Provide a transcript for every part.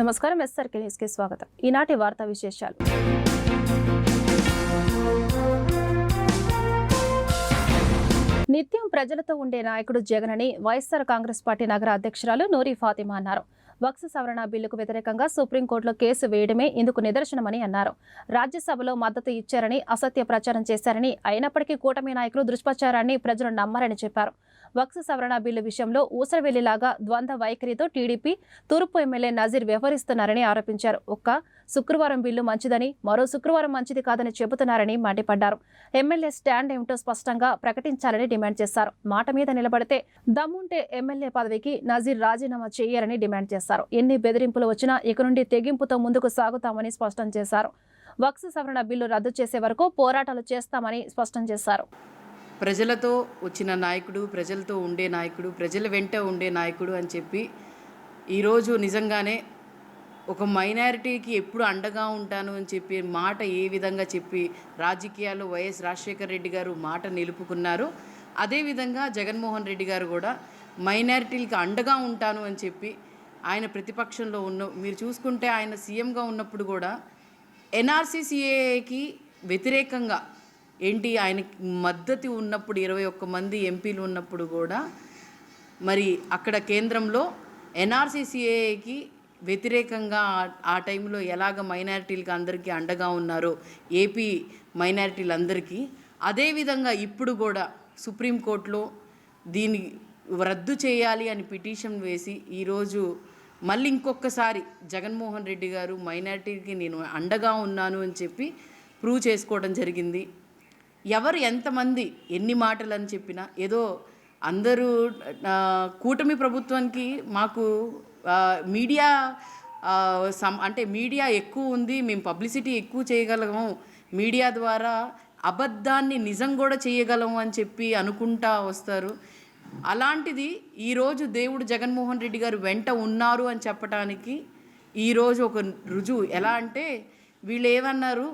నమస్కారం. ఎస్ఆర్కే న్యూస్కి స్వాగతం. ఈనాటి వార్తా విశేషాలు. నిత్యం ప్రజలతో ఉండే నాయకుడు జగన్ అని వైఎస్ఆర్ కాంగ్రెస్ పార్టీ నగర అధ్యక్షురాలు నూరి ఫాతిమా అన్నారు. వక్స్ సవరణ బిల్లుకు వ్యతిరేకంగా సుప్రీంకోర్టులో కేసు వేయడమే ఇందుకు నిదర్శనమని అన్నారు. రాజ్యసభలో మద్దతు ఇచ్చారని అసత్య ప్రచారం చేశారని అయినప్పటికీ కూటమి నాయకులు దుష్ప్రచారాన్ని ప్రజలు నమ్మారని చెప్పారు. వక్స్ సవరణ బిల్లు విషయంలో ఊసరవెల్లిలాగా ద్వంద్వ వైఖరితో టీడీపీ తూర్పు ఎమ్మెల్యే నజీర్ వ్యవహరిస్తున్నారని ఆరోపించారు. ఒక్క శుక్రవారం బిల్లు మంచిదని మరో శుక్రవారం మంచిది కాదని చెబుతున్నారని మండిపడ్డారు. ఎమ్మెల్యే స్టాండ్ ఏమిటో స్పష్టంగా ప్రకటించాలని డిమాండ్ చేశారు. మాట మీద నిలబడితే దమ్ముంటే ఎమ్మెల్యే పదవికి నజీర్ రాజీనామా చేయాలని డిమాండ్ చేశారు. ఎన్ని బెదిరింపులు వచ్చినా ఇక నుండి తెగింపుతో ముందుకు సాగుతామని స్పష్టం చేశారు. వక్స్ సవరణ బిల్లు రద్దు చేసే వరకు పోరాటాలు చేస్తామని స్పష్టం చేశారు. ప్రజలతో వచ్చిన నాయకుడు ప్రజలతో ఉండే నాయకుడు ప్రజల వెంట ఉండే నాయకుడు అని చెప్పి ఈరోజు నిజంగానే ఒక మైనారిటీకి ఎప్పుడు అండగా ఉంటాను అని చెప్పి మాట ఏ విధంగా చెప్పి రాజకీయాల్లో వైఎస్ రాజశేఖర రెడ్డి గారు మాట నిలుపుకున్నారు. అదేవిధంగా జగన్మోహన్ రెడ్డి గారు కూడా మైనారిటీలకి అండగా ఉంటాను అని చెప్పి ఆయన ప్రతిపక్షంలో ఉన్న మీరు చూసుకుంటే ఆయన సీఎంగా ఉన్నప్పుడు కూడా ఎన్ఆర్సీసీఏకి వ్యతిరేకంగా ఏంటి ఆయనకి మద్దతు ఉన్నప్పుడు ఇరవై ఒక్క మంది ఎంపీలు ఉన్నప్పుడు కూడా మరి అక్కడ కేంద్రంలో ఎన్ఆర్సీసీఏకి వ్యతిరేకంగా ఆ- టైంలో ఎలాగ మైనారిటీలకు అందరికీ అండగా ఉన్నారో ఏపీ మైనారిటీలందరికీ అదేవిధంగా ఇప్పుడు కూడా సుప్రీంకోర్టులో దీన్ని రద్దు చేయాలి అని పిటిషన్ వేసి ఈరోజు మళ్ళీ ఇంకొకసారి జగన్మోహన్ రెడ్డి గారు మైనారిటీకి నేను అండగా ఉన్నాను అని చెప్పి ప్రూవ్ చేసుకోవడం జరిగింది. ఎవరు ఎంతమంది ఎన్ని మాటలు అని చెప్పినా ఏదో అందరూ కూటమి ప్రభుత్వానికి మాకు మీడియా సమ్ అంటే మీడియా ఎక్కువ ఉంది మేము పబ్లిసిటీ ఎక్కువ చేయగలము మీడియా ద్వారా అబద్ధాన్ని నిజం కూడా చేయగలము అని చెప్పి అనుకుంటా వస్తారు. అలాంటిది ఈరోజు దేవుడు జగన్మోహన్ రెడ్డి గారు వెంట ఉన్నారు అని చెప్పడానికి ఈరోజు ఒక రుజువు. ఎలా అంటే వీళ్ళు ఏమన్నారు?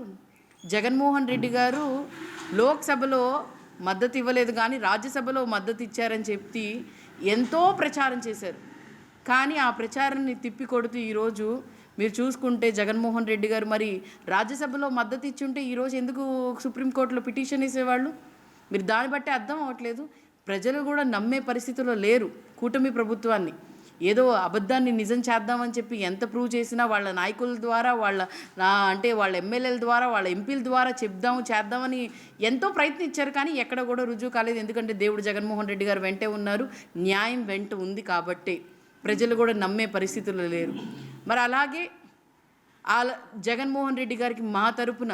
జగన్మోహన్ రెడ్డి గారు లోక్సభలో మద్దతు ఇవ్వలేదు కానీ రాజ్యసభలో మద్దతు ఇచ్చారని చెప్పి ఎంతో ప్రచారం చేశారు. కానీ ఆ ప్రచారాన్ని తిప్పికొడుతూ ఈరోజు మీరు చూసుకుంటే జగన్మోహన్ రెడ్డి గారు మరి రాజ్యసభలో మద్దతు ఇచ్చుంటే ఈరోజు ఎందుకు సుప్రీంకోర్టులో పిటిషన్ వేసేవాళ్ళు? మీరు దాన్ని బట్టి అర్థం అవ్వట్లేదు. ప్రజలు కూడా నమ్మే పరిస్థితిలో లేరు కూటమి ప్రభుత్వాన్ని. ఏదో అబద్ధాన్ని నిజం చేద్దామని చెప్పి ఎంత ప్రూవ్ చేసినా వాళ్ళ నాయకుల ద్వారా వాళ్ళ అంటే వాళ్ళ ఎమ్మెల్యేల ద్వారా వాళ్ళ ఎంపీల ద్వారా చెప్దాము చేద్దామని ఎంతో ప్రయత్నించారు కానీ ఎక్కడ కూడా రుజువు కాలేదు. ఎందుకంటే దేవుడు జగన్మోహన్ రెడ్డి గారు వెంటే ఉన్నారు. న్యాయం వెంట ఉంది కాబట్టి. ప్రజలు కూడా నమ్మే పరిస్థితుల్లో లేరు. మరి అలాగే ఆ జగన్మోహన్ రెడ్డి గారికి మా తరపున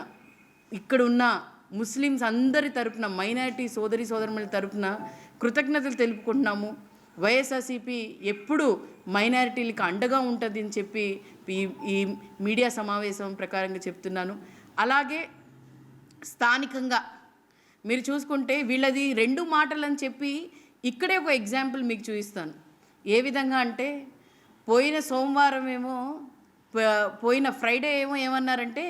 ఇక్కడ ఉన్న ముస్లిమ్స్ అందరి తరపున మైనారిటీ సోదరి సోదరుల తరపున కృతజ్ఞతలు తెలుపుకుంటున్నాము. వైఎస్ఆర్సీపీ ఎప్పుడు మైనారిటీలకు అండగా ఉంటుంది అని చెప్పి ఈ ఈ మీడియా సమావేశం ప్రకారంగా చెప్తున్నాను. అలాగే స్థానికంగా మీరు చూసుకుంటే వీళ్ళది రెండు మాటలు అని చెప్పి ఇక్కడే ఒక ఎగ్జాంపుల్ మీకు చూపిస్తాను. ఏ విధంగా అంటే పోయిన సోమవారం ఏమో పోయిన ఫ్రైడే ఏమో ఏమన్నారంటే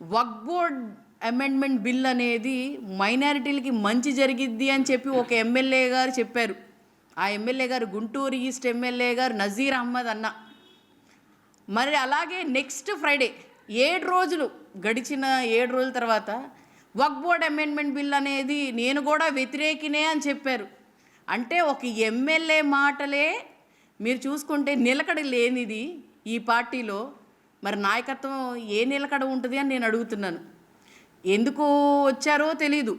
వక్ బోర్డ్ అమెండ్మెంట్ బిల్ అనేది మైనారిటీలకి మంచి జరిగిద్ది అని చెప్పి ఒక ఎమ్మెల్యే గారు చెప్పారు. ఆ ఎమ్మెల్యే గారు గుంటూరు ఈస్ట్ ఎమ్మెల్యే గారు నజీర్ అహ్మద్ అన్న. మరి అలాగే నెక్స్ట్ ఫ్రైడే ఏడు రోజులు గడిచిన ఏడు రోజుల తర్వాత వక్ బోర్డ్ అమెండ్మెంట్ బిల్ అనేది నేను కూడా వ్యతిరేకినే అని చెప్పారు. అంటే ఒక ఎమ్మెల్యే మాటలే మీరు చూసుకుంటే నిలకడ లేనిది ఈ పార్టీలో. మరి నాయకత్వం ఏ నిలకడ ఉంటుంది అని నేను అడుగుతున్నాను. ఎందుకు వచ్చారో తెలీదు.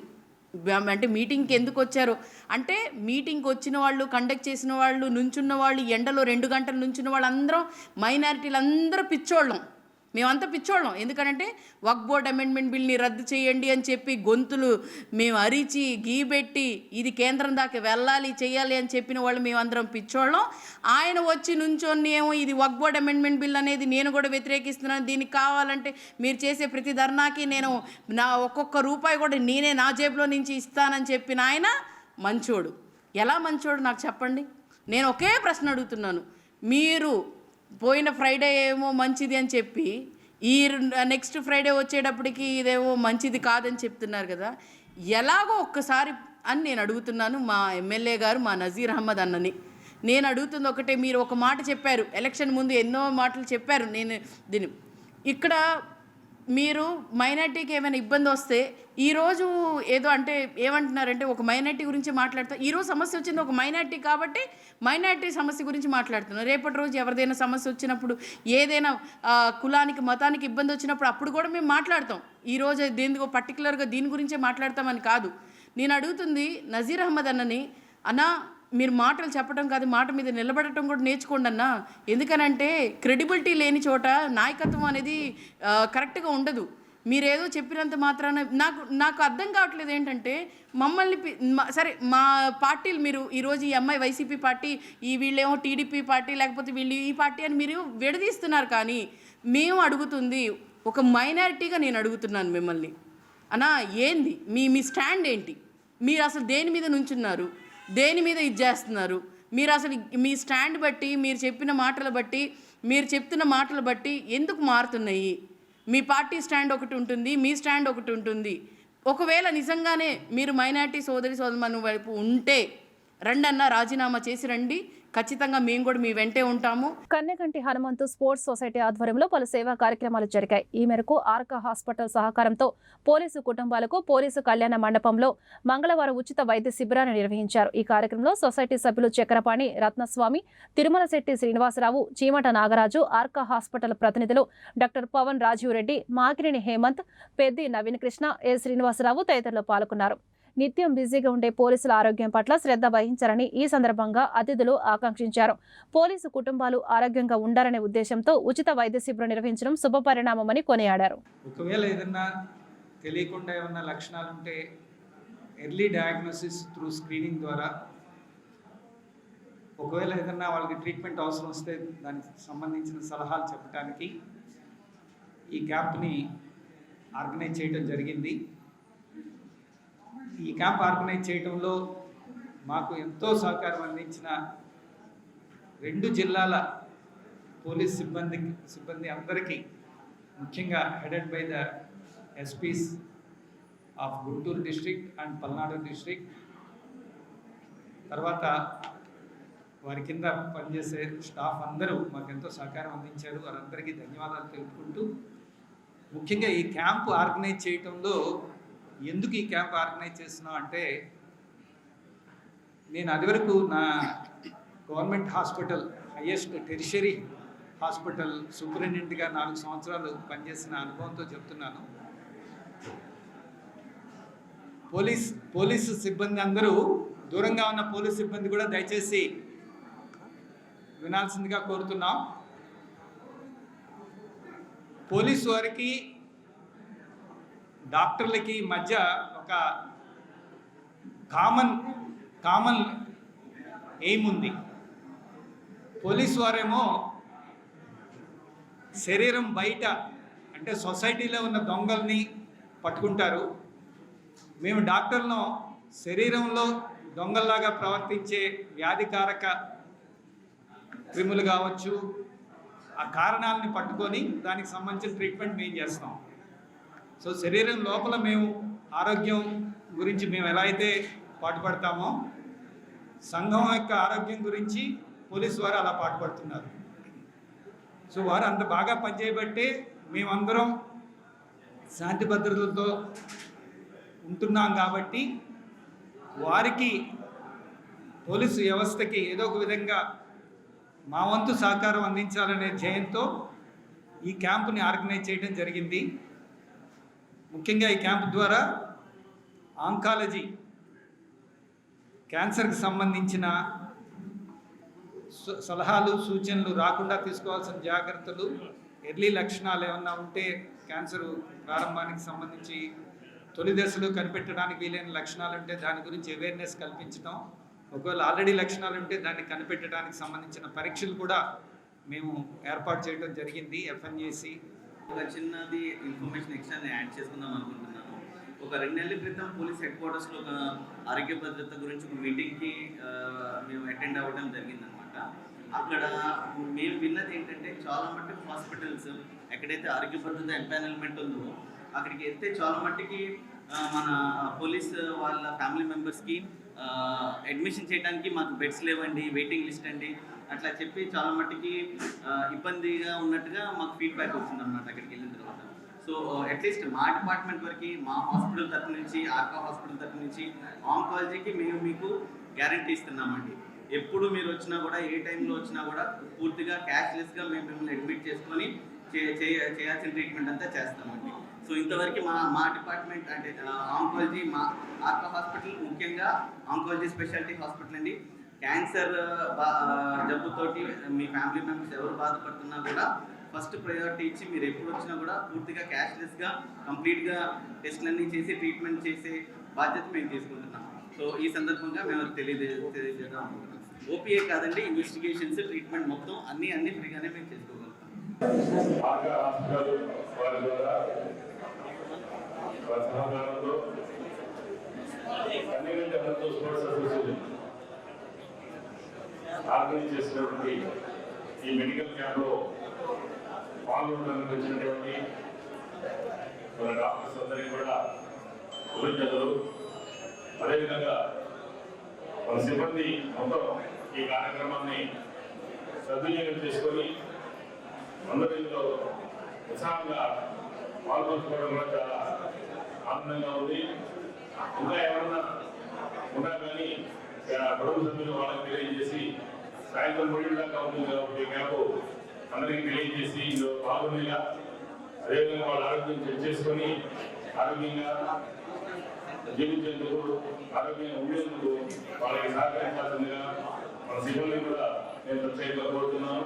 అంటే మీటింగ్కి ఎందుకు వచ్చారు? అంటే మీటింగ్కి వచ్చిన వాళ్ళు కండక్ట్ చేసిన వాళ్ళు నుంచున్న వాళ్ళు ఎండలో రెండు గంటలు నుంచున్న వాళ్ళందరం మైనారిటీలు అందరూ పిచ్చోళ్ళం. మేమంతా పిచ్చోళ్ళం. ఎందుకంటే వక్ బోర్డ్ అమెండ్మెంట్ బిల్ని రద్దు చేయండి అని చెప్పి గొంతులు మేము అరిచి గీబెట్టి ఇది కేంద్రం దాకా వెళ్ళాలి చేయాలి అని చెప్పిన వాళ్ళు మేమందరం పిచ్చోళ్ళం. ఆయన వచ్చి నుంచొని ఏమో ఇది వక్ బోర్డ్ అమెండ్మెంట్ బిల్ అనేది నేను కూడా వ్యతిరేకిస్తున్నాను. దీనికి కావాలంటే మీరు చేసే ప్రతి ధర్నాకి నేను నా ఒక్కొక్క రూపాయి కూడా నేనే నా జేబులో నుంచి ఇస్తానని చెప్పిన ఆయన మంచోడు. ఎలా మంచోడు నాకు చెప్పండి? నేను ఒకే ప్రశ్న అడుగుతున్నాను. మీరు పోయిన ఫ్రైడే ఏమో మంచిది అని చెప్పి ఈ నెక్స్ట్ ఫ్రైడే వచ్చేటప్పటికి ఇదేమో మంచిది కాదని చెప్తున్నారు కదా. ఎలాగో ఒక్కసారి అని నేను అడుగుతున్నాను మా ఎమ్మెల్యే గారు మా నజీర్ అహ్మద్ అన్నని. నేను అడుగుతుంది ఒకటే మీరు ఒక మాట చెప్పారు. ఎలక్షన్ ముందు ఎన్నో మాటలు చెప్పారు. నేను దీని ఇక్కడ మీరు మైనార్టీకి ఏమైనా ఇబ్బంది వస్తే ఈరోజు ఏదో అంటే ఏమంటున్నారంటే ఒక మైనార్టీ గురించి మాట్లాడుతా ఈరోజు సమస్య వచ్చింది ఒక మైనార్టీ కాబట్టి మైనార్టీ సమస్య గురించి మాట్లాడుతున్నారు రేపటి రోజు ఎవరిదైనా సమస్య వచ్చినప్పుడు ఏదైనా కులానికి మతానికి ఇబ్బంది వచ్చినప్పుడు అప్పుడు కూడా మేము మాట్లాడతాం. ఈరోజు దేనికో పర్టికులర్గా దీని గురించే మాట్లాడతామని కాదు. నేను అడుగుతుంది నజీర్ అహ్మద్ అన్నని అన్నా మీరు మాటలు చెప్పడం కాదు మాట మీద నిలబడటం కూడా నేర్చుకోండి అన్న. ఎందుకనంటే క్రెడిబిలిటీ లేని చోట నాయకత్వం అనేది కరెక్ట్గా ఉండదు. మీరేదో చెప్పినంత మాత్రాన నాకు నాకు అర్థం కావట్లేదు ఏంటంటే మమ్మల్ని సరే మా పార్టీలు మీరు ఈరోజు ఈ అమ్మాయి వైసీపీ పార్టీ ఈ వీళ్ళేమో టీడీపీ పార్టీ లేకపోతే వీళ్ళు ఈ పార్టీ అని మీరు విడదీస్తున్నారు కానీ మేము అడుగుతుంది ఒక మైనారిటీగా నేను అడుగుతున్నాను మిమ్మల్ని. అన్నా ఏంది? మీ మీ స్టాండ్ ఏంటి? మీరు అసలు దేని మీద నుంచున్నారు? దేని మీద ఇది చేస్తున్నారు? మీరు అసలు మీ స్టాండ్ బట్టి మీరు చెప్పిన మాటలు బట్టి మీరు చెప్తున్న మాటలు బట్టి ఎందుకు మారుతున్నాయి? మీ పార్టీ స్టాండ్ ఒకటి ఉంటుంది మీ స్టాండ్ ఒకటి ఉంటుంది. ఒకవేళ నిజంగానే మీరు మైనార్టీ సోదరి సోదరుమను వైపు ఉంటే రండన్న రాజీనామా చేసి రండి. ఖచ్చితంగా మేము కూడా మీ వెంటే ఉంటాము. కన్నెగంటి హనుమంతు స్పోర్ట్స్ సొసైటీ ఆధ్వర్యంలో పలు సేవా కార్యక్రమాలు జరిగాయి. ఈ మేరకు ఆర్కా హాస్పిటల్ సహకారంతో పోలీసు కుటుంబాలకు పోలీసు కళ్యాణ మండపంలో మంగళవారం ఉచిత వైద్య శిబిరాన్ని నిర్వహించారు. ఈ కార్యక్రమంలో సొసైటీ సభ్యులు చక్రపాణి రత్నస్వామి తిరుమల శెట్టి శ్రీనివాసరావు చీమట నాగరాజు ఆర్కా హాస్పిటల్ ప్రతినిధులు డాక్టర్ పవన్ రాజీవ్ రెడ్డి మాకిరిని హేమంత్ పెద్ది నవీన్ కృష్ణ ఏ శ్రీనివాసరావు తదితరులు పాల్గొన్నారు. నిత్యం బిజీగా ఉండే పోలీసుల ఆరోగ్యం పట్ల శ్రద్ధ వహించాలని ఈ సందర్భంగా అతిథులు ఆకాంక్షించారు. పోలీసు కుటుంబాలు ఆరోగ్యంగా ఉండాలనే ఉద్దేశంతో ఉచిత వైద్య శిబిరం నిర్వహించడం శుభపరిణామమని కొనియాడారు. ఒకవేళ ఏదన్నా తెలియకుండా ఏమన్నా లక్షణాలు ఉంటే ఎర్లీ డయాగ్నోసిస్ త్రూ స్క్రీనింగ్ ద్వారా ఒకవేళ ఏదన్నా వాళ్ళకి ట్రీట్మెంట్ అవసరం వస్తే దానికి సంబంధించిన సలహాలు చెప్పడానికి ఈ క్యాంప్ని ఆర్గనైజ్ చేయడం జరిగింది. ఈ క్యాంప్ ఆర్గనైజ్ చేయడంలో మాకు ఎంతో సహకారం అందించిన రెండు జిల్లాల పోలీస్ సిబ్బంది సిబ్బంది అందరికీ ముఖ్యంగా headed by the SPs of Guntur district and Palnadu district తర్వాత వారి కింద పనిచేసే స్టాఫ్ అందరూ మాకు ఎంతో సహకారం అందించారు. వారందరికీ ధన్యవాదాలు తెలుపుకుంటూ ముఖ్యంగా ఈ క్యాంపు ఆర్గనైజ్ చేయటంలో ఎందుకు ఈ క్యాంప్ ఆర్గనైజ్ చేస్తున్నాం అంటే నేను అది వరకు నా government hospital highest tertiary hospital సూపరింటెండెంట్గా నాలుగు సంవత్సరాలు పనిచేసిన అనుభవంతో చెప్తున్నాను. పోలీస్ పోలీసు సిబ్బంది అందరూ దూరంగా ఉన్న పోలీస్ సిబ్బంది కూడా దయచేసి వినాల్సిందిగా కోరుతున్నాం. పోలీసు వారికి డాక్టర్లకి మధ్య ఒక కామన్ కామన్ ఎయిమ్ ఉంది. పోలీస్ వారేమో శరీరం బయట అంటే సొసైటీలో ఉన్న దొంగల్ని పట్టుకుంటారు. మేము డాక్టర్లను శరీరంలో దొంగల్లాగా ప్రవర్తించే వ్యాధికారక క్రిములు కావచ్చు ఆ కారణాలని పట్టుకొని దానికి సంబంధించిన ట్రీట్మెంట్ మేము చేస్తాం. సో శరీరం లోపల మేము ఆరోగ్యం గురించి మేము ఎలా అయితే పాటుపడతామో సంఘం యొక్క ఆరోగ్యం గురించి పోలీసు వారు అలా పాటుపడుతున్నారు. సో వారు అంత బాగా పనిచేయబట్టే మేమందరం శాంతి భద్రతలతో ఉంటున్నాం కాబట్టి వారికి పోలీసు వ్యవస్థకి ఏదో ఒక విధంగా మా వంతు సహకారం అందించాలనే ధ్యేయంతో ఈ క్యాంపుని ఆర్గనైజ్ చేయడం జరిగింది. ముఖ్యంగా ఈ క్యాంప్ ద్వారా ఆంకాలజీ క్యాన్సర్కి సంబంధించిన సలహాలు సూచనలు రాకుండా తీసుకోవాల్సిన జాగ్రత్తలు ఎర్లీ లక్షణాలు ఏమన్నా ఉంటే క్యాన్సర్ ప్రారంభానికి సంబంధించి తొలి దశలో కనిపెట్టడానికి వీలైన లక్షణాలు ఉంటే దాని గురించి అవేర్నెస్ కల్పించడం ఒకవేళ ఆల్రెడీ లక్షణాలు ఉంటే దాన్ని కనిపెట్టడానికి సంబంధించిన పరీక్షలు కూడా మేము ఏర్పాటు చేయడం జరిగింది ఎఫ్ఎన్ఏసి ఒక చిన్నది ఇన్ఫర్మేషన్ ఎక్స్ట్రా నేను యాడ్ చేసుకుందాం అనుకుంటున్నాను. ఒక రెండు నెలల క్రితం పోలీస్ హెడ్ క్వార్టర్స్లో ఒక ఆరోగ్య భద్రత గురించి ఒక మీటింగ్కి మేము అటెండ్ అవ్వడం జరిగిందనమాట అక్కడ మేము విన్నది ఏంటంటే చాలా మట్టుకు హాస్పిటల్స్ ఎక్కడైతే ఆరోగ్య భద్రత ఎంపానల్మెంట్ ఉందో అక్కడికి వెళ్తే చాలా మట్టుకి మన పోలీస్ వాళ్ళ ఫ్యామిలీ మెంబర్స్కి అడ్మిషన్ చేయడానికి మాకు బెడ్స్ లేవండి వెయిటింగ్ లిస్ట్ అండి. అట్లా చెప్పి చాలా మట్టుకి ఇబ్బందిగా ఉన్నట్టుగా మాకు ఫీడ్బ్యాక్ వచ్చిందన్నమాట అక్కడికి వెళ్ళిన తర్వాత. సో అట్లీస్ట్ మా డిపార్ట్మెంట్ వరకు మా హాస్పిటల్ తరఫు నుంచి ఆర్కా హాస్పిటల్ తరఫు నుంచి ఆంకాలజీకి మేము మీకు గ్యారంటీ ఇస్తున్నామండి. ఎప్పుడు మీరు వచ్చినా కూడా ఏ టైంలో వచ్చినా కూడా పూర్తిగా క్యాష్లెస్గా మేము మిమ్మల్ని అడ్మిట్ చేసుకొని చే- చేయ- చేయాల్సిన ట్రీట్మెంట్ అంతా చేస్తామండి. సో ఇంతవరకు మా మా డిపార్ట్మెంట్ అంటే ఆంకాలజీ మా ఆర్కా హాస్పిటల్ ముఖ్యంగా ఆంకాలజీ స్పెషాలిటీ హాస్పిటల్ అండి. క్యాన్సర్ జబ్బుతోటి మీ ఫ్యామిలీ మెంబర్స్ ఎవరు బాధపడుతున్నా కూడా ఫస్ట్ ప్రయారిటీ ఇచ్చి మీరు ఎప్పుడు వచ్చినా కూడా పూర్తిగా క్యాష్లెస్గా కంప్లీట్గా టెస్ట్లన్నీ చేసి ట్రీట్మెంట్ చేసే బాధ్యత మేము తీసుకుంటున్నాం. సో ఈ సందర్భంగా మేము తెలియజే తెలియజేద్దాం అనుకుంటున్నాం. ఓపీఏ కాదండి ఇన్వెస్టిగేషన్స్ ట్రీట్మెంట్ మొత్తం అన్నీ అన్నీ ఫ్రీగానే మేము చేసుకోగలుగుతాం. అన్ని స్పోర్ట్స్ అసోసియేషన్ ఆర్గనైజ్ చేసినటువంటి ఈ మెడికల్ క్యాంప్లో పాల్గొనడానికి వచ్చినటువంటి మన డాక్టర్స్ అందరికీ కూడా కృతజ్ఞతలు. అదేవిధంగా మన సిబ్బంది మొత్తం ఈ కార్యక్రమాన్ని సద్వినియోగం చేసుకొని అందరిలో ఉత్సాహంగా పాల్గొంచుకోవడం కూడా చాలా ఆనందంగా ఉంది. ఇంకా ఎవరన్నా ఉన్నా కానీ కుటుంబ సభ్యులు వాళ్ళకి తెలియజేసి సాయంత్రం మూడు దాకా ఉంటుంది కాబట్టి క్యాంపు అందరికీ తెలియజేసి ఇందులో పాల్గొనేలా అదేవిధంగా వాళ్ళ ఆరోగ్యం చెక్ చేసుకొని ఆరోగ్యంగా జీవించేందుకు ఆరోగ్యంగా ఉండేందుకు వాళ్ళకి సహకరించాల్సిందిగా మన సిబ్బంది కూడా నేను ప్రత్యేకంగా కోరుతున్నాను.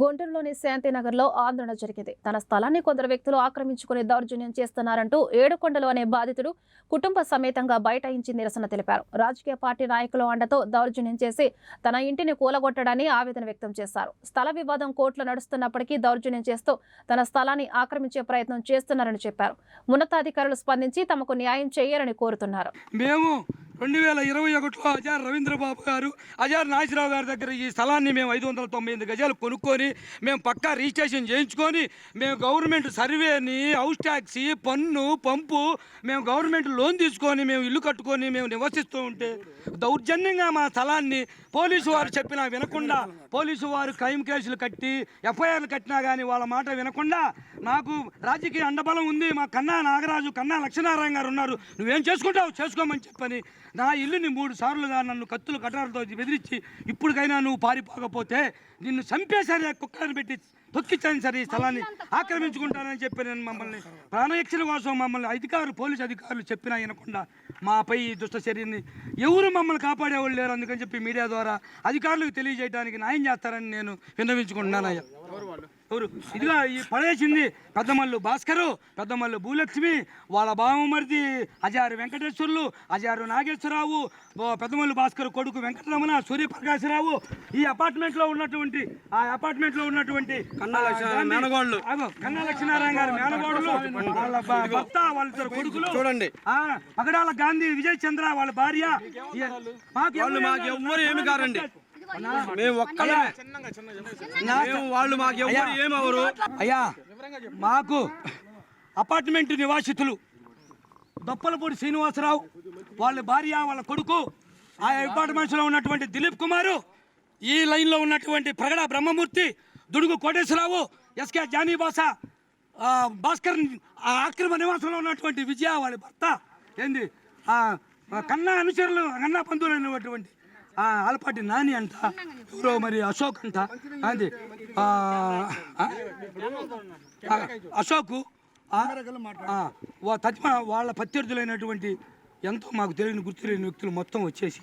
గుంటూరులోని శాంతినగర్లో ఆందోళన జరిగింది. తన స్థలాన్ని కొందరు వ్యక్తులు ఆక్రమించుకుని దౌర్జన్యం చేస్తున్నారంటూ ఏడుకొండలు అనే బాధితుడు కుటుంబ సమేతంగా బైఠాయించి నిరసన తెలిపారు. రాజకీయ పార్టీ నాయకుల అండతో దౌర్జన్యం చేసి తన ఇంటిని కూలగొట్టడాన్ని ఆవేదన వ్యక్తం చేశారు. స్థల వివాదం కోర్టులో నడుస్తున్నప్పటికీ దౌర్జన్యం చేస్తూ తన స్థలాన్ని ఆక్రమించే ప్రయత్నం చేస్తున్నారని చెప్పారు. ఉన్నతాధికారులు స్పందించి తమకు న్యాయం చేయాలని కోరుతున్నారు. మేము రెండు వేల ఇరవై ఒకటిలో అజార్ రవీంద్రబాబు గారు అజార్ నాగేశ్వరరావు గారి దగ్గర ఈ స్థలాన్ని మేము ఐదు వందల తొంభై ఎనిమిది గజాలు కొనుక్కొని మేము పక్కా రిజిస్ట్రేషన్ చేయించుకొని మేము గవర్నమెంట్ సర్వేని హౌస్ ట్యాక్సీ పన్ను పంపు మేము గవర్నమెంట్ లోన్ తీసుకొని మేము ఇల్లు కట్టుకొని మేము నివసిస్తూ ఉంటే దౌర్జన్యంగా మా స్థలాన్ని పోలీసు వారు చెప్పినా వినకుండా పోలీసు వారు క్రైమ్ కేసులు కట్టి ఎఫ్ఐఆర్లు కట్టినా కానీ వాళ్ళ మాట వినకుండా నాకు రాజకీయ అండబలం ఉంది మా కన్నా నాగరాజు కన్నా లక్ష్మీనారాయణ గారు ఉన్నారు. నువ్వేం చేసుకుంటావు? చేసుకోమని చెప్పని నా ఇల్లుని మూడు సార్లుగా నన్ను కత్తులు కటాలతో బెదిరించి ఇప్పటికైనా నువ్వు పారిపోకపోతే నిన్ను చంపేశారు కుక్కలను పెట్టి తొక్కించాను సరే ఈ స్థలాన్ని. ఆక్రమించుకుంటానని చెప్పి నేను మమ్మల్ని. ప్రాణరక్షణ కోసం మమ్మల్ని అధికారులు పోలీసు అధికారులు చెప్పినా వినకుండా మాపై ఈ దుష్ట చర్యని ఎవరు మమ్మల్ని కాపాడేవాళ్ళు లేరు. అందుకని చెప్పి మీడియా ద్వారా అధికారులకు తెలియజేయడానికి న్యాయం చేస్తారని నేను విన్నవించుకుంటున్నాను అయ్యా. ఎవరు? ఇదిగా ఈ పడేసింది పెద్దమల్లు భాస్కరు పెద్దమల్లు భూలక్ష్మి వాళ్ళ బావమరిది అజారు వెంకటేశ్వర్లు అజారు నాగేశ్వరరావు పెద్దమల్లు భాస్కర్ కొడుకు వెంకటరమణ సూర్యప్రకాశరావు. ఈ అపార్ట్మెంట్లో ఉన్నటువంటి ఆ అపార్ట్మెంట్లో ఉన్నటువంటి కన్నా లక్ష్మీనారాయణ గారి మేనగోడులు వాళ్ళ భర్త వాళ్ళ ఇద్దరు కొడుకులు. చూడండి. పగడాల గాంధీ విజయ్ చంద్ర వాళ్ళ భార్య. మాకు ఎవ్వరు ఏమి కారండి. మేము వాళ్ళు మాకు ఎవరు ఏమవరు? అయ్యా మాకు అపార్ట్మెంట్ నివాసితులు దొప్పలపూడి శ్రీనివాసరావు వాళ్ళ భార్య వాళ్ళ కొడుకు ఆ అపార్ట్మెంట్స్లో ఉన్నటువంటి దిలీప్ కుమారు ఈ లైన్లో ఉన్నటువంటి ప్రగడ బ్రహ్మమూర్తి దుడుగు కోటేశ్వరరావు ఎస్కే జానీబాస ఆ, భాస్కర్ ఆ ఆక్రమ నివాసంలో ఉన్నటువంటి విజయ వాళ్ళ భర్త ఏంది? కన్నా అనుచరులు కన్నా బంధువులైనటువంటి ఆ, ఆలపాటి నాని అంట ఎవరో మరి అశోక్ అంట అది ఆ, అశోకు వా- వాళ్ళ ప్రత్యర్థులైనటువంటి ఎంతో మాకు తెలియని గుర్తులేని వ్యక్తులు మొత్తం వచ్చేసి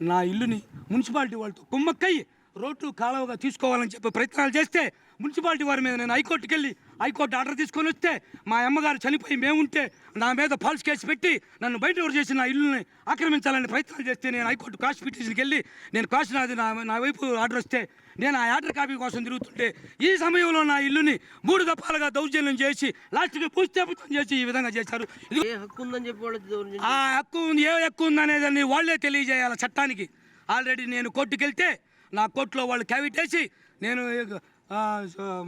నా ఇల్లుని మున్సిపాలిటీ వాళ్ళతో కుమ్మక్కయ్యి రోడ్డు కాలువగా తీసుకోవాలని చెప్పి ప్రయత్నాలు చేస్తే మున్సిపాలిటీ వారి మీద నేను హైకోర్టుకి వెళ్ళి హైకోర్టు ఆర్డర్ తీసుకొని వస్తే మా అమ్మగారు చనిపోయి మేముంటే నా మీద ఫాల్స్ కేసు పెట్టి నన్ను బయట ఊరు చేసి నా ఇల్లుని ఆక్రమించాలని ప్రయత్నాలు చేస్తే నేను హైకోర్టు కాస్ట్ పిటిషన్కి వెళ్ళి నేను కాస్ట్ నాది నా నా వైపు ఆర్డర్ వస్తే నేను ఆ ఆర్డర్ కాపీ కోసం తిరుగుతుంటే ఈ సమయంలో నా ఇల్లుని మూడు దఫాలుగా దౌర్జన్యం చేసి లాస్ట్కి పూర్తిపుతం చేసి ఈ విధంగా చేశారు. ఆ హక్కు ఉంది ఏ హక్కు ఉందనేదాన్ని వాళ్ళే తెలియజేయాలి చట్టానికి. ఆల్రెడీ నేను కోర్టుకి వెళ్తే నా కోర్టులో వాళ్ళు క్యావిటేసి నేను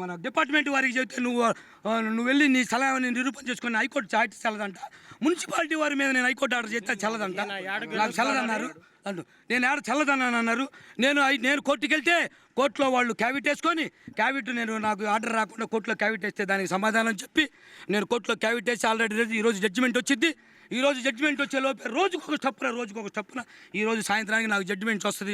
మన డిపార్ట్మెంట్ వారికి చెప్తే నువ్వు నువ్వు వెళ్ళి నీ స్థలాన్ని నిరూపణ చేసుకుని హైకోర్టు చాటి చల్లదంట. మున్సిపాలిటీ వారి మీద నేను హైకోర్టు ఆర్డర్ చేస్తే చల్లదంట. నాకు చల్లదన్నారు. అంటూ నేను ఆడ చల్లదన్నాను అన్నారు నేను నేను కోర్టుకి వెళ్తే కోర్టులో వాళ్ళు క్యావిట్ వేసుకొని క్యావిట్ నేను నాకు ఆర్డర్ రాకుండా కోర్టులో క్యావిట్ వేస్తే దానికి సమాధానం చెప్పి నేను కోర్టులో క్యావిట్ వేసి ఆల్రెడీ ఈరోజు జడ్జిమెంట్ వచ్చింది. ఈ రోజు జడ్జిమెంట్ వచ్చే లోపే రోజుకు ఒక స్టప్పున రోజుకు ఒక స్టప్పున ఈ రోజు సాయంత్రానికి నాకు జడ్జిమెంట్ వస్తుంది.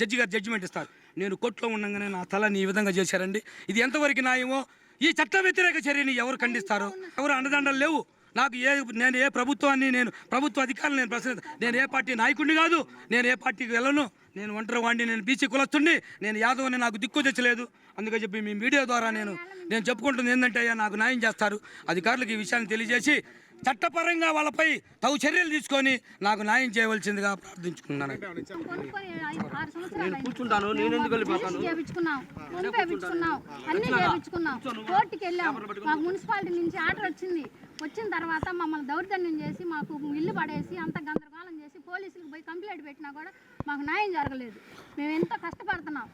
జడ్జి గారు జడ్జిమెంట్ ఇస్తారు. నేను కోర్టులో ఉండగానే నా తలని ఈ విధంగా చేశారండి. ఇది ఎంతవరకు న్యాయమో? ఈ చట్ట వ్యతిరేక చర్యని ఎవరు ఖండిస్తారు? ఎవరు అండదండలు లేవు? నాకు ఏ నేను ఏ ప్రభుత్వాన్ని నేను ప్రభుత్వ అధికారులు నేను ప్రశ్న నేను ఏ పార్టీ నాయకుడిని కాదు. నేను ఏ పార్టీకి వెళ్ళను. నేను ఒంటరి వాడిని. నేను బీసీ కులస్తుండి నేను యాదవ్ అని నాకు దిక్కు తెచ్చలేదు. అందుకని చెప్పి మీ మీడియా ద్వారా నేను నేను చెప్పుకుంటుంది ఏంటంటే అయ్యా నాకు న్యాయం చేస్తారు. అధికారులకు ఈ విషయాన్ని తెలియజేసి చట్టపరంగా వాళ్ళపై తగు చర్యలు తీసుకొని నాకు న్యాయం చేయవలసిందిగా ప్రార్థించుకున్నాను సంవత్సరాలు కూర్చుంటాను. నేను ఎందుకు వెళ్ళిపోతాను? అన్ని కోర్టుకి వెళ్ళాం. మాకు మున్సిపాలిటీ నుంచి ఆర్డర్ వచ్చింది. వచ్చిన తర్వాత మమ్మల్ని దౌర్జన్యం చేసి మాకు ఇల్లు పడేసి అంత గందరగోళం చేసి పోలీసులకు పోయి కంప్లైంట్ పెట్టినా కూడా మాకు న్యాయం జరగలేదు. మేము ఎంతో కష్టపడుతున్నాం.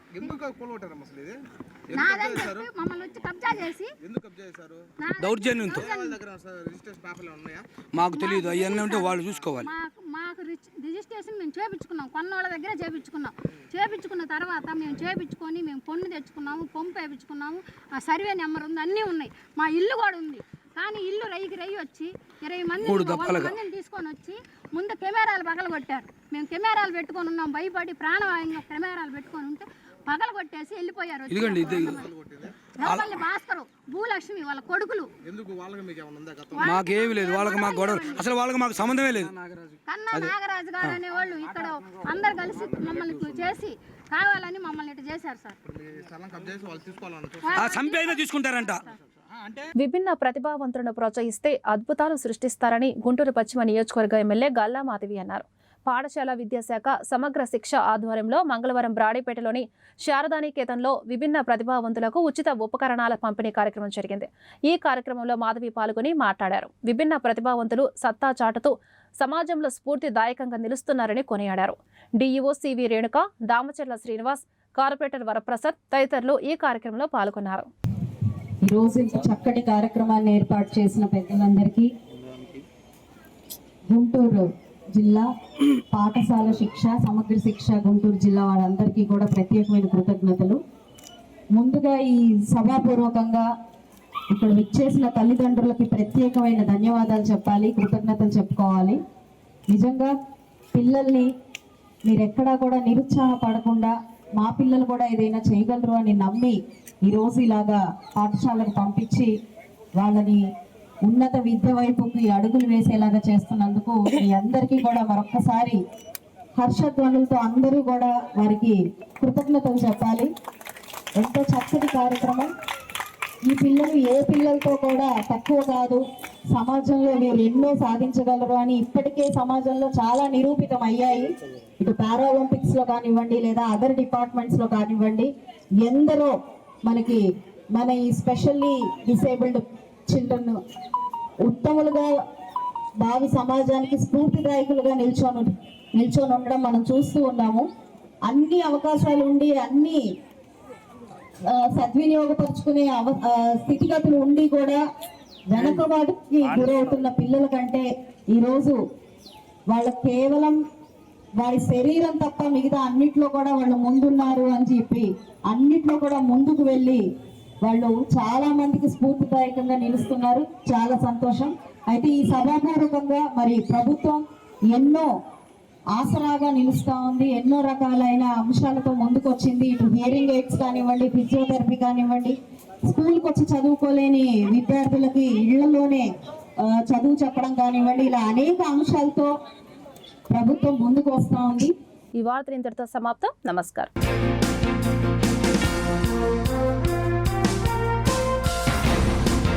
నాదని చెప్పి మమ్మల్ని వచ్చి కబ్జా చేసి ఎందుకు కబ్జా చేశారు? నా- దౌర్జన్యంతో వాళ్ళ దగ్గర అసలు రిజిస్ట్రేషన్ పేపర్లు ఏమైనా ఉన్నాయా? మాకు తెలియదు. అవన్నీ ఉంటే వాళ్ళు చూసుకోవాలి. మాకు రిజిస్ట్రేషన్ మేము చేపించుకున్నాం. కొన్నోళ్ళ దగ్గర చేపించుకున్నాం. చేపించుకున్న తర్వాత మేము చేపించుకొని మేము పొన్ను తెచ్చుకున్నాము పంపు వేయించుకున్నాము ఆ సర్వే నెంబర్ ఉంది అన్నీ ఉన్నాయి. మా ఇల్లు కూడా ఉంది. కానీ ఇల్లు రైకి రయ్యి వచ్చి ఇరవై మంది. మందిని తీసుకొని వచ్చి ముందు కెమెరాలు పగల కొట్టారు మేము కెమెరాలు పెట్టుకొని ఉన్నాం భయపడి ప్రాణవాయంగా కెమెరాలు పెట్టుకొని ఉంటే పగల కొట్టేసి వెళ్ళిపోయారు రవ్వల్లి భాస్కరు భూలక్ష్మి వాళ్ళ కొడుకులు. మాకేమీ లేదు వాళ్ళకి మాకు గొడవ అసలు వాళ్ళకి మాకు సంబంధమే లేదు. కన్నా నాగరాజు. గారు అనేవాళ్ళు ఇక్కడ అందరు కలిసి మమ్మల్ని చేసి కావాలని మమ్మల్ని ఇటు చేశారు సార్. వాళ్ళు చంపి అయినా తీసుకుంటారంట. విభిన్న ప్రతిభావంతులను ప్రోత్సహిస్తే అద్భుతాలు సృష్టిస్తారని గుంటూరు పశ్చిమ నియోజకవర్గ ఎమ్మెల్యే గల్లా మాధవి అన్నారు. పాఠశాల విద్యాశాఖ సమగ్ర శిక్ష ఆధ్వర్యంలో మంగళవారం బ్రాడీపేటలోని శారదానికేతన్లో విభిన్న ప్రతిభావంతులకు ఉచిత ఉపకరణాల పంపిణీ కార్యక్రమం జరిగింది. ఈ కార్యక్రమంలో మాధవి పాల్గొని మాట్లాడారు. విభిన్న ప్రతిభావంతులు సత్తా చాటుతూ సమాజంలో స్ఫూర్తిదాయకంగా నిలుస్తున్నారని కొనియాడారు. DEO CV Renuka Damacharla Srinivas corporator Varaprasad తదితరులు ఈ కార్యక్రమంలో పాల్గొన్నారు. ఈరోజు ఇంత చక్కటి కార్యక్రమాన్ని ఏర్పాటు చేసిన పెద్దలందరికీ గుంటూరు జిల్లా పాఠశాల శిక్ష సమగ్ర శిక్ష గుంటూరు జిల్లా వాళ్ళందరికీ కూడా ప్రత్యేకమైన కృతజ్ఞతలు. ముందుగా ఈ సభాపూర్వకంగా ఇక్కడ విచ్చేసిన తల్లిదండ్రులకి ప్రత్యేకమైన ధన్యవాదాలు చెప్పాలి కృతజ్ఞతలు చెప్పుకోవాలి. నిజంగా పిల్లల్ని మీరెక్కడా కూడా నిరుత్సాహపడకుండా మా పిల్లలు కూడా ఏదైనా చేయగలరు అని నమ్మి ఈరోజు ఇలాగా పాఠశాలకు పంపించి వాళ్ళని ఉన్నత విద్య వైపుకి అడుగులు వేసేలాగా చేస్తున్నందుకు మీ అందరికీ కూడా మరొక్కసారి హర్షధ్వనులతో అందరూ కూడా వారికి కృతజ్ఞతలు చెప్పాలి. ఎంతో చక్కటి కార్యక్రమం. ఈ పిల్లలు ఏ పిల్లలతో కూడా తక్కువ కాదు. సమాజంలో మీరు ఎన్నో సాధించగలరు అని ఇప్పటికే సమాజంలో చాలా నిరూపితం అయ్యాయి. ఇటు పారాలింపిక్స్లో కానివ్వండి లేదా అదర్ డిపార్ట్మెంట్స్లో కానివ్వండి ఎందరో మనకి మన ఈ స్పెషల్లీ డిసేబుల్డ్ చిల్డ్రన్ ఉత్తములుగా భావి సమాజానికి స్ఫూర్తిదాయకులుగా నిల్చొని నిల్చొని ఉండడం మనం చూస్తూ ఉన్నాము. అన్ని అవకాశాలు ఉండి అన్ని సద్వినియోగపరుచుకునే అవ స్థితిగతులు ఉండి కూడా వెనకబాటుకి గురవుతున్న పిల్లల కంటే ఈరోజు వాళ్ళ కేవలం వారి శరీరం తప్ప మిగతా అన్నిట్లో కూడా వాళ్ళు ముందున్నారు అని చెప్పి అన్నిట్లో కూడా ముందుకు వెళ్ళి వాళ్ళు చాలా మందికి స్ఫూర్తిదాయకంగా నిలుస్తున్నారు. చాలా సంతోషం. అయితే ఈ సభాపూర్వకంగా మరి ప్రభుత్వం ఎన్నో ఆసరాగా నిలుస్తా ఉంది. ఎన్నో రకాలైన అంశాలతో ముందుకు వచ్చింది ఇటు హియరింగ్ ఎయిడ్స్ కానివ్వండి ఫిజియోథెరపీ కానివ్వండి స్కూల్కి వచ్చి చదువుకోలేని విద్యార్థులకి ఇళ్ళలోనే చదువు చెప్పడం కానివ్వండి ఇలా అనేక అంశాలతో ప్రభుత్వం ముందుకు వస్తూ ఉంది. ఈ వార్తలు ఇంతటితో సమాప్తం. నమస్కారం.